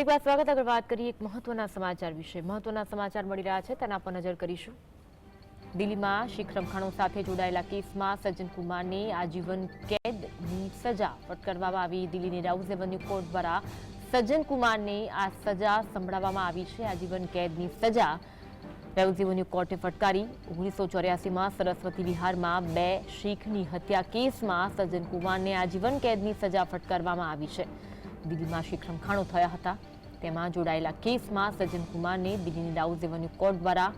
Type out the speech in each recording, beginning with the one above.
ફરીવાર સ્વાગત આગળ વાત કરીએ એક મહત્વના સમાચાર વિશે. મહત્વના સમાચાર મળી રહ્યા છે. તેના પર નજર કરીશું. દિલ્હીમાં શીખ રમખાણો સાથે જોડાયેલા કેસમાં સજ્જન કુમારને આજીવન કેદની સજા ફટકારવામાં આવી. દિલ્હીની રાઉઝ એવન્યુ કોર્ટ દ્વારા સજ્જન કુમારને આ સજા સંભળાવવામાં આવી છે. આજીવન કેદની સજા એવન્યુ કોર્ટે ફટકારી. ઓગણીસો ચોર્યાસીમાં સરસ્વતી વિહારમાં બે શીખની હત્યા કેસમાં સજ્જન કુમારને આજીવન કેદની સજા ફટકારવામાં આવી છે. દિલ્હીમાં શીખ રમખાણો થયા હતા. તેમાં જોડાયેલા કેસમાં સજ્જન કુમારને દિલ્હીની ડાઉઝ રેવન્યુ કોર્ટ દ્વારા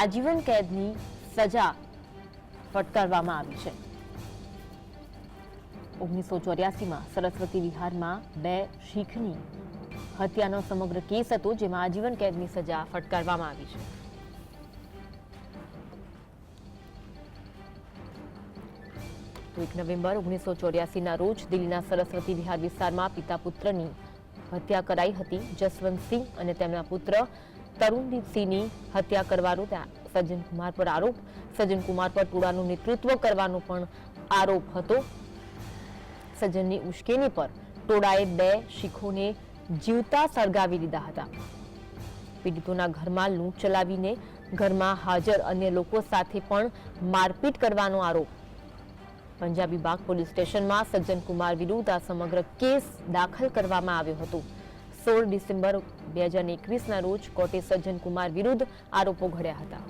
આજીવન કેદની સજા ફટકારવામાં આવી છે. ઓગણીસો ચોર્યાસીમાં સરસ્વતી વિહારમાં બે શીખની હત્યાનો સમગ્ર કેસ હતો, જેમાં આજીવન કેદની સજા ફટકારવામાં આવી છે. તો એક નવેમ્બર ઓગણીસો ચોર્યાસીના રોજ દિલ્હીના સરસ્વતી વિહાર વિસ્તારમાં પિતા પુત્રની હત્યા કરાઈ હતી. જસવંતસિંહ અને તેમના પુત્ર તરુણદીપસિંહની હત્યા કરવાનો સજ્જનકુમાર સજ્જન કુમાર પર આરોપ. સજ્જન કુમાર પર ટોળાનું નેતૃત્વ કરવાનો પણ આરોપ હતો. સજ્જનની ઉશ્કેરણી પર ટોળાએ બે શીખોને જીવતા સળગાવી દીધા હતા. પીડિતોના ઘરમાં લૂંટ ચલાવીને ઘરમાં હાજર અન્ય લોકો સાથે પણ મારપીટ કરવાનો આરોપ પંજાબી બાગ પોલીસ સ્ટેશનમાં સજ્જન કુમાર વિરુદ્ધ આ સમગ્ર કેસ દાખલ કરવામાં આવ્યો હતો. સોળ ડિસેમ્બર બે હજાર એકવીસના રોજ કોર્ટે સજ્જન કુમાર વિરુદ્ધ આરોપો ઘડ્યા હતા.